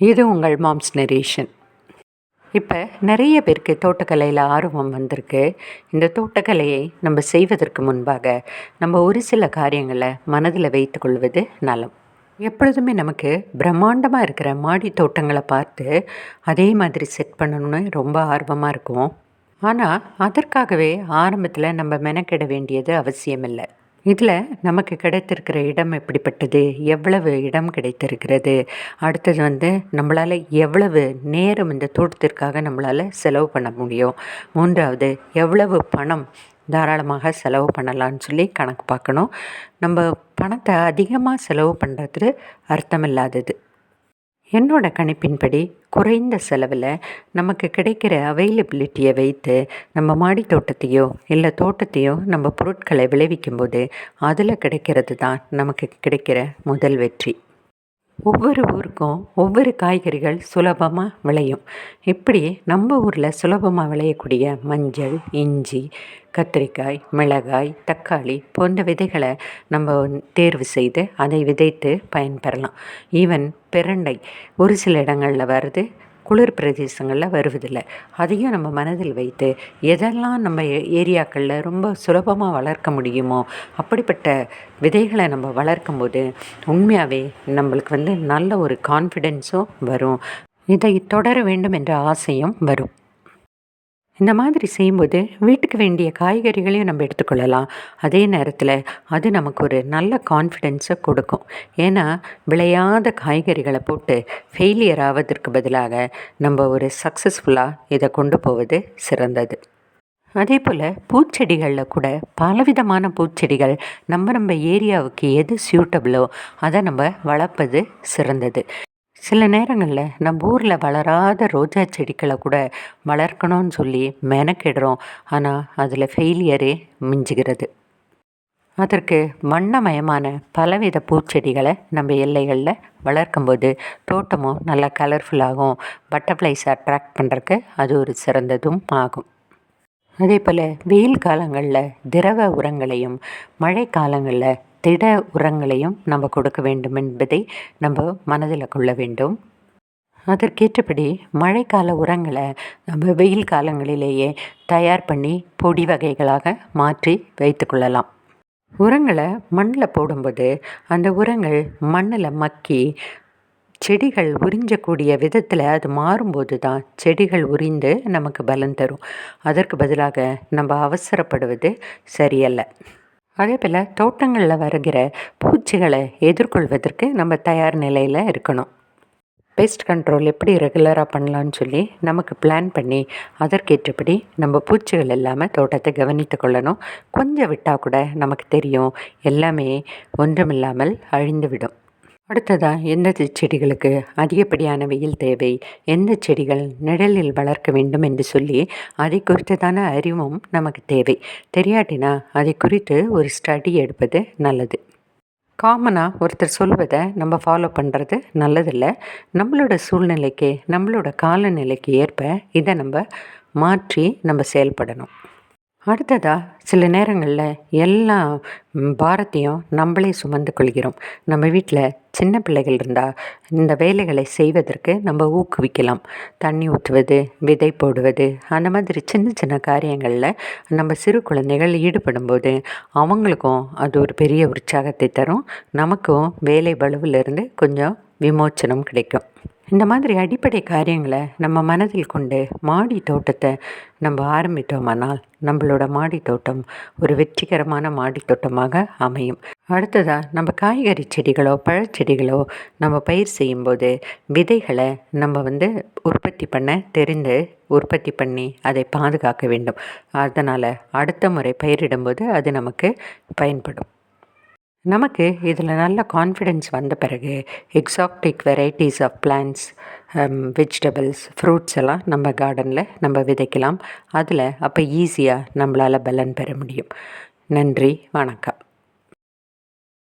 இது உங்கள் moms narration. இப்போ நிறைய பேருக்கு தோட்டக்கலையில் ஆர்வம் வந்திருக்கு. இந்த தோட்டக்கலையை நம்ம செய்வதற்கு முன்பாக நம்ம ஒரு சில காரியங்களை மனதில் வைத்துக்கொள்வது நலம். எப்பொழுதுமே நமக்கு பிரம்மாண்டமாக இருக்கிற மாடி தோட்டங்களை பார்த்து அதே மாதிரி செட் பண்ணணும்னு ரொம்ப ஆர்வமாக இருக்கும். ஆனால் அதற்காகவே ஆரம்பத்தில் நம்ம மெனக்கெட வேண்டியது அவசியமில்லை. இதில் நமக்கு கிடைத்திருக்கிற இடம் எப்படிப்பட்டது? எவ்வளவு இடம் கிடைத்திருக்கிறது? அடுத்தது வந்து நம்மளால் எவ்வளவு நேரம் இந்த தோட்டத்திற்காக நம்மளால் செலவு பண்ண முடியும்? மூன்றாவது எவ்வளவு பணம் தாராளமாக செலவு பண்ணலான்னு சொல்லி கணக்கு பார்க்கணும். நம்ம பணத்தை அதிகமாக செலவு பண்ணுறது அர்த்தமில்லாதது. என்னோட கணிப்பின்படி குறைந்த செலவில் நமக்கு கிடைக்கிற அவைலபிலிட்டியை வைத்து நம்ம மாடி தோட்டத்தையோ இல்லை தோட்டத்தையோ நம்ம பொருட்களை விளைவிக்கும் போது அதில் கிடைக்கிறது தான் நமக்கு கிடைக்கிற முதல் வெற்றி. ஒவ்வொரு ஊருக்கும் ஒவ்வொரு காய்கறிகள் சுலபமாக விளையும். இப்படி நம்ம ஊரில் சுலபமாக விளையக்கூடிய மஞ்சள் இஞ்சி கத்திரிக்காய் மிளகாய் தக்காளி போன்ற விதைகளை நம்ம தேர்வு செய்து அதை விதைத்து பயன்பெறலாம். ஈவன் பிரண்டை ஒரு சில இடங்களில் வருது குளிர் பிரதேசங்களில் வருவதில்லை. அதையும் நம்ம மனதில் வைத்து எதெல்லாம் நம்ம ஏரியாக்களில் ரொம்ப சுலபமாக வளர்க்க முடியுமோ அப்படிப்பட்ட விதைகளை நம்ம வளர்க்கும் போது உண்மையாகவே நம்மளுக்கு வந்து நல்ல ஒரு கான்ஃபிடென்ஸும் வரும். இதை தொடர வேண்டும் என்ற ஆசையும் வரும். இந்த மாதிரி செய்யும்போது வீட்டுக்கு வேண்டிய காய்கறிகளையும் நம்ம எடுத்துக்கொள்ளலாம். அதே நேரத்தில் அது நமக்கு ஒரு நல்ல கான்ஃபிடென்ஸை கொடுக்கும். ஏன்னா விளையாத காய்கறிகளை போட்டு ஃபெயிலியர் ஆவதற்கு பதிலாக நம்ம ஒரு சக்ஸஸ்ஃபுல்லாக இதை கொண்டு போவது சிறந்தது. அதே போல் பூச்செடிகளில் கூட பலவிதமான பூச்செடிகள் நம்ம நம்ம ஏரியாவுக்கு எது சூட்டபிளோ அதை நம்ம வளர்ப்பது சிறந்தது. சில நேரங்களில் நம்ம ஊரில் வளராத ரோஜா செடிகளை கூட வளர்க்கணும்னு சொல்லி மெனக்கிடுறோம். ஆனால் அதில் ஃபெயிலியரே மிஞ்சுகிறது. அதற்கு வண்ணமயமான பலவித பூச்செடிகளை நம்ம எல்லைகளில் வளர்க்கும்போது தோட்டமும் நல்லா கலர்ஃபுல்லாகும் பட்டர்ஃப்ளைஸ் அட்ராக்ட் பண்ணுறக்கு அது ஒரு சிறந்ததும் ஆகும். அதே போல் வெயில் காலங்களில் திரவ உரங்களையும் மழை காலங்களில் திட உரங்களையும் நம்ம கொடுக்க வேண்டும் என்பதை நம்ம மனதில் கொள்ள வேண்டும். அதற்கேற்றபடி மழைக்கால உரங்களை நம்ம வெயில் காலங்களிலேயே தயார் பண்ணி பொடி வகைகளாக மாற்றி வைத்து கொள்ளலாம். உரங்களை மண்ணில் போடும்போது அந்த உரங்கள் மண்ணில் மக்கி செடிகள் உறிஞ்சக்கூடிய விதத்தில் அது மாறும்போது தான் செடிகள் உறிந்து நமக்கு பலன் தரும். அதற்கு பதிலாக நம்ம அவசரப்படுவது சரியல்ல. அதே போல் தோட்டங்களில் வருகிற பூச்சிகளை எதிர்கொள்வதற்கு நம்ம தயார் நிலையில் இருக்கணும். பெஸ்ட் கண்ட்ரோல் எப்படி ரெகுலராக பண்ணலான்னு சொல்லி நமக்கு பிளான் பண்ணி அதற்கேற்றபடி நம்ம பூச்சிகள் இல்லாமல் தோட்டத்தை கவனித்து கொள்ளணும். கொஞ்சம் விட்டால் கூட நமக்கு தெரியும் எல்லாமே ஒன்றுமில்லாமல் அழிந்து விடும். அடுத்ததாக எந்த செடிகளுக்கு அதிகப்படியான வெயில் தேவை? எந்த செடிகள் நிழலில் வளர்க்க வேண்டும் என்று சொல்லி அதை குறித்ததான அறிவும் நமக்கு தேவை. தெரியாட்டினா அதை குறித்து ஒரு ஸ்டடி எடுப்பது நல்லது. காமனாக ஒருத்தர் சொல்வதை நம்ம ஃபாலோ பண்ணுறது நல்லதில்லை. நம்மளோட சூழ்நிலைக்கு நம்மளோட காலநிலைக்கு ஏற்ப இதை நம்ம மாற்றி நம்ம செயல்படணும். அடுத்ததாக சில நேரங்களில் எல்லா பாரத்தையும் நம்மளே சுமந்து கொள்கிறோம். நம்ம வீட்டில் சின்ன பிள்ளைகள் இருந்தால் இந்த வேலைகளை செய்வதற்கு நம்ம ஊக்குவிக்கலாம். தண்ணி ஊற்றுவது விதை போடுவது அந்த மாதிரி சின்ன சின்ன காரியங்களில் நம்ம சிறு குழந்தைகள் ஈடுபடும்போது அவங்களுக்கும் அது ஒரு பெரிய உற்சாகத்தை தரும். நமக்கும் வேலை பளுவிலிருந்து கொஞ்சம் விமோச்சனம் கிடைக்கும். இந்த மாதிரி அடிப்படை காரியங்களை நம்ம மனதில் கொண்டு மாடி தோட்டத்தை நம்ம ஆரம்பித்தோமானால் நம்மளோட மாடி தோட்டம் ஒரு வெற்றிகரமான மாடி தோட்டமாக அமையும். அடுத்ததாக நம்ம காய்கறி செடிகளோ பழச்செடிகளோ நம்ம பயிர் செய்யும்போது விதைகளை நம்ம வந்து உற்பத்தி பண்ண தெரிந்து உற்பத்தி பண்ணி அதை பாதுகாக்க வேண்டும். அதனால் அடுத்த முறை பயிரிடும்போது அது நமக்கு பயன்படும். நமக்கு இதில் நல்ல கான்ஃபிடென்ஸ் வந்த பிறகு exotic varieties of plants vegetables fruits எல்லாம் நம்ம கார்டனில் நம்ம விதைக்கலாம். அதில் அப்போ ஈஸியாக நம்மளால் பலன் பெற முடியும். நன்றி வணக்கம்.